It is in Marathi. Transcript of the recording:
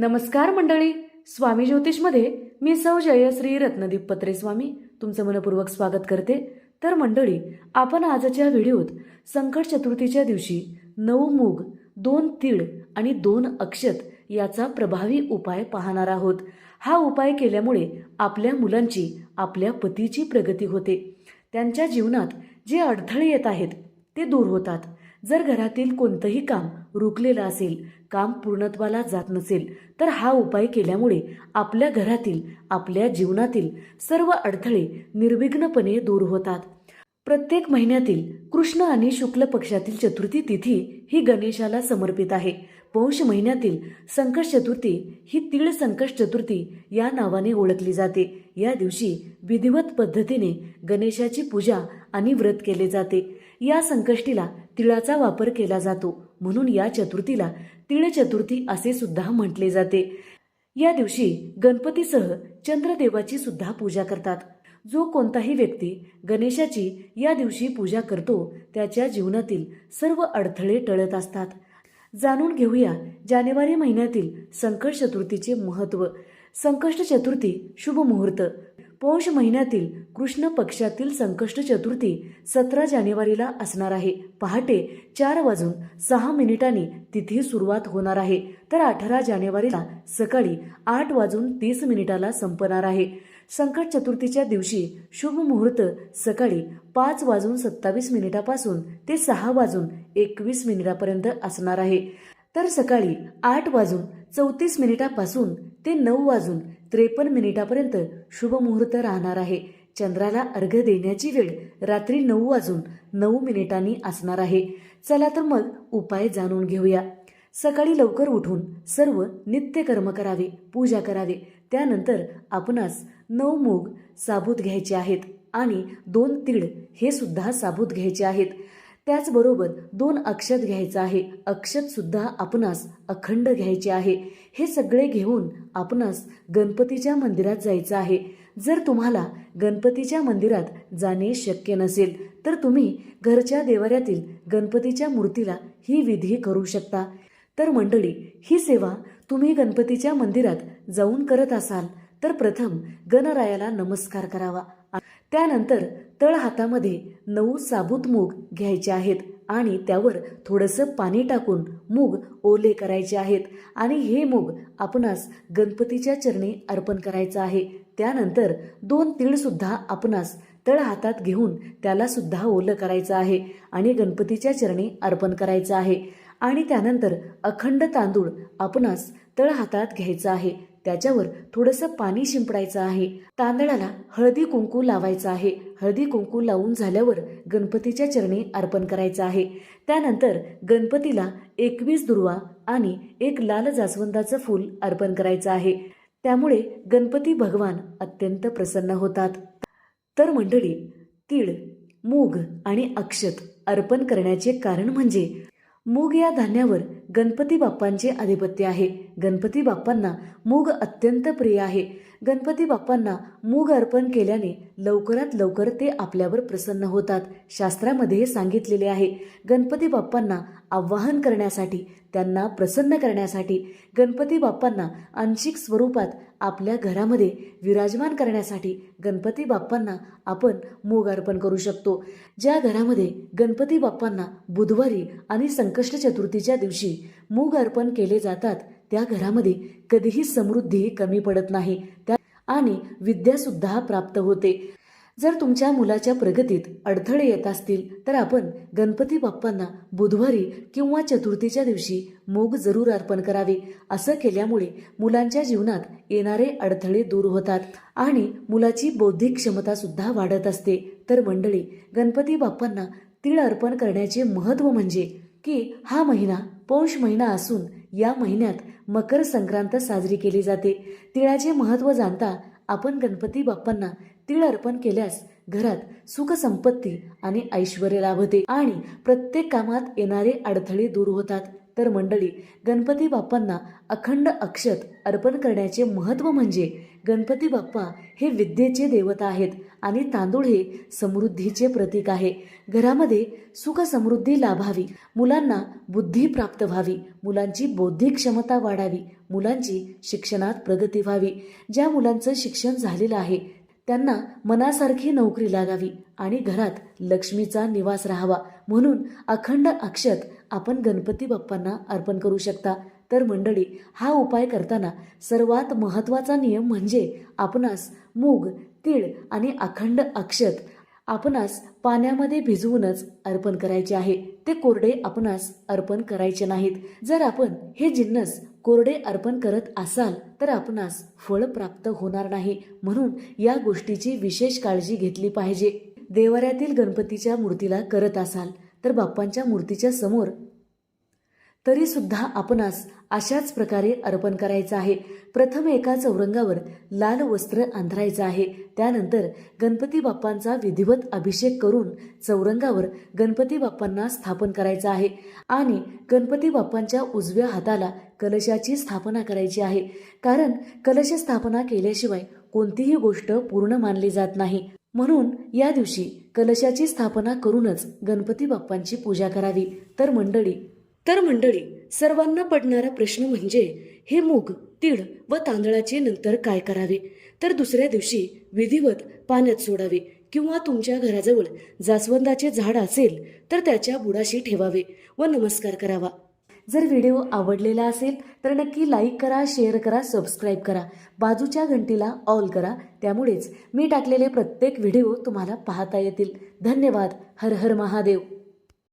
नमस्कार मंडळी स्वामी ज्योतिषमध्ये मी सौ जयश्री रत्नदीप पत्रे स्वामी तुमचं मनपूर्वक स्वागत करते. तर मंडळी आपण आजच्या व्हिडिओत संकट चतुर्थीच्या दिवशी नऊ मूग दोन तीळ आणि दोन अक्षत याचा प्रभावी उपाय पाहणार आहोत. हा उपाय केल्यामुळे आपल्या मुलांची आपल्या पतीची प्रगती होते. त्यांच्या जीवनात जे अडथळे येत आहेत ते दूर होतात. जर घरातील कोणतंही काम रुकलेलं असेल काम पूर्णत्वाला जात नसेल तर हा उपाय केल्यामुळे आपल्या घरातील आपल्या जीवनातील सर्व अडथळे निर्विघ्नपणे दूर होतात. प्रत्येक महिन्यातील कृष्ण आणि शुक्ल पक्षातील चतुर्थी तिथी ही गणेशाला समर्पित आहे. पौष महिन्यातील संकट चतुर्थी ही तीळ संकट चतुर्थी या नावाने ओळखली जाते. या दिवशी विधिवत पद्धतीने गणेशाची पूजा आणि व्रत केले जाते. या संकष्टीला तिळाचा वापर केला जातो. म्हणून या चतुर्थीला तिळ चतुर्थी असे सुद्धा म्हटले जाते. या दिवशी गणपतीसह चंद्रदेवाची सुद्धा पूजा करतात. जो कोणताही व्यक्ती गणेशाची या दिवशी पूजा करतो त्याच्या जीवनातील सर्व अडथळे टळत असतात. जाणून घेऊया जानेवारी महिन्यातील संकट चतुर्थीचे महत्त्व. संकष्ट चतुर्थी शुभ मुहूर्त. पौष महिन्यातील कृष्ण पक्षातील संकष्ट चतुर्थी सतरा जानेवारीला असणार आहे. पहाटे चार वाजून सहा मिनिटांनी तिथी सुरुवात होणार आहे. तर अठरा जानेवारीला सकाळी आठ वाजून तीस मिनिटाला संपणार आहे. संकट चतुर्थीच्या दिवशी शुभ मुहूर्त सकाळी पाच वाजून सत्तावीस मिनिटापासून ते सहा वाजून एकवीस मिनिटापर्यंत असणार आहे. तर सकाळी आठ वाजून चौतीस मिनिटापासून ते नऊ वाजून त्रेपन्न मिनिटापर्यंत शुभ मुहूर्त राहणार आहे. चंद्राला अर्घ देण्याची वेळ रात्री नऊ वाजून नऊ मिनिटांनी असणार आहे. चला तर मग उपाय जाणून घेऊया. सकाळी लवकर उठून सर्व नित्यकर्म करावे पूजा करावे. त्यानंतर आपणास नऊ मूग साबूत घ्यायचे आहेत आणि दोन तीळ हे सुद्धा साबूत घ्यायचे आहेत. त्याचबरोबर दोन अक्षत घ्यायचं आहे. अक्षत सुद्धा आपणास अखंड घ्यायचे आहे. हे सगळे घेऊन आपणास गणपतीच्या मंदिरात जायचं आहे. जर तुम्हाला गणपतीच्या मंदिरात जाणे शक्य नसेल तर तुम्ही घरच्या देवाऱ्यातील गणपतीच्या मूर्तीला ही विधी करू शकता. तर मंडळी ही सेवा तुम्ही गणपतीच्या मंदिरात जाऊन करत असाल तर प्रथम गणरायाला नमस्कार करावा. त्यानंतर तळ हातामध्ये नऊ साबूत मूग घ्यायचे आहेत आणि त्यावर थोडंसं पाणी टाकून मूग ओले करायचे आहेत. आणि हे मूग आपणास गणपतीच्या चरणी अर्पण करायचं आहे. त्यानंतर दोन तीळसुद्धा आपणास तळ हातात घेऊन त्याला सुद्धा ओलं करायचं आहे आणि गणपतीच्या चरणी अर्पण करायचं आहे. आणि त्यानंतर अखंड तांदूळ आपणास तळ हातात घ्यायचं आहे. त्याच्यावर थोडंसं पाणी शिंपडायचं आहे. तांदळाला हळदी कुंकू लावायचं आहे. हळदी कुंकू लावून झाल्यावर गणपतीच्या चरणी अर्पण करायचं आहे. त्यानंतर गणपतीला एकवीस दुर्वा आणि एक लाल जास्वंदाचं फूल अर्पण करायचं आहे. त्यामुळे गणपती भगवान अत्यंत प्रसन्न होतात. तर मंडळी तीळ मूग आणि अक्षत अर्पण करण्याचे कारण म्हणजे मूग या धान्यावर गणपती बाप्पांचे आधिपत्य आहे. गणपती बाप्पांना मूग अत्यंत प्रिय आहे. गणपती बाप्पांना मूग अर्पण केल्याने लवकरात लवकर ते आपल्यावर प्रसन्न होतात. शास्त्रामध्ये हे सांगितलेले आहे. गणपती बाप्पांना आवाहन करण्यासाठी त्यांना प्रसन्न करण्यासाठी गणपती बाप्पांना आंशिक स्वरूपात आपल्या घरामध्ये विराजमान करण्यासाठी गणपती बाप्पांना आपण मूग अर्पण करू शकतो. ज्या घरामध्ये गणपती बाप्पांना बुधवारी आणि संकष्ट चतुर्थीच्या दिवशी मूग अर्पण केले जातात त्या घरामध्ये कधीही समृद्धी कमी पडत नाही. त्या आणि विद्यासुद्धा प्राप्त होते. जर तुमच्या मुलाच्या प्रगतीत अडथळे येत असतील तर आपण गणपती बाप्पांना बुधवारी किंवा चतुर्थीच्या दिवशी मोग जरूर अर्पण करावे. असं केल्यामुळे मुलांच्या जीवनात येणारे अडथळे दूर होतात आणि मुलाची बौद्धिक क्षमता सुद्धा वाढत असते. तर मंडळी गणपती बाप्पांना तीळ अर्पण करण्याचे महत्त्व म्हणजे की हा महिना पौष महिना असून या महिन्यात मकर संक्रांत साजरी केली जाते. तिळाचे महत्त्व जाणता आपण गणपती बाप्पांना तीळ अर्पण केल्यास घरात सुख संपत्ती आणि ऐश्वर लाभते आणि प्रत्येक कामात येणारे अडथळे दूर होतात. तर मंडळी गणपती बाप्पांना अखंड अक्षत अर्पण करण्याचे महत्त्व म्हणजे गणपती बाप्पा हे विद्येचे देवता आहेत आणि तांदूळ हे समृद्धीचे प्रतीक आहे. घरामध्ये सुख समृद्धी लाभावी मुलांना बुद्धी प्राप्त व्हावी मुलांची बौद्धिक क्षमता वाढावी मुलांची शिक्षणात प्रगती व्हावी. ज्या मुलांचं शिक्षण झालेलं आहे त्यांना मनासारखी नोकरी लागावी आणि घरात लक्ष्मीचा निवास राहावा. म्हणून अखंड अक्षत आपण गणपती बाप्पांना अर्पण करू शकता. तर मंडळी हा उपाय करताना सर्वात महत्त्वाचा नियम म्हणजे आपणास मूग तीळ आणि अखंड अक्षत आपणास पाण्यामध्ये भिजवूनच अर्पण करायचे आहे. ते कोरडे आपणास अर्पण करायचे नाहीत. जर आपण हे जिन्नस कोरडे अर्पण करत असाल तर आपणास फळ प्राप्त होणार नाही. म्हणून या गोष्टीची विशेष काळजी घेतली पाहिजे. देवाऱ्यातील गणपतीच्या मूर्तीला करत असाल तर बाप्पांच्या मूर्तीच्या समोर तरी सुद्धा आपणास अशाच प्रकारे अर्पण करायचं आहे. प्रथम एका चौरंगावर लाल वस्त्र अंधरायचं आहे. त्यानंतर गणपती बाप्पांचा विधिवत अभिषेक करून चौरंगावर गणपती बाप्पांना स्थापन करायचं आहे. आणि गणपती बाप्पांच्या उजव्या हाताला कलशाची स्थापना करायची आहे. कारण कलश स्थापना केल्याशिवाय कोणतीही गोष्ट पूर्ण मानली जात नाही. म्हणून या दिवशी कलशाची स्थापना करूनच गणपती बाप्पांची पूजा करावी. तर मंडळी तर मंडळी सर्वांना पडणारा प्रश्न म्हणजे हे मूग तीळ व तांदळाचे नंतर काय करावे? तर दुसऱ्या दिवशी विधिवत पाण्यात सोडावे किंवा तुमच्या घराजवळ जास्वंदाचे झाड असेल तर त्याच्या बुडाशी ठेवावे व नमस्कार करावा. जर व्हिडिओ आवडलेला असेल तर नक्की लाईक करा शेअर करा सबस्क्राईब करा. बाजूच्या घंटीला ऑल करा. त्यामुळेच मी टाकलेले प्रत्येक व्हिडिओ तुम्हाला पाहता येतील. धन्यवाद. हर हर महादेव.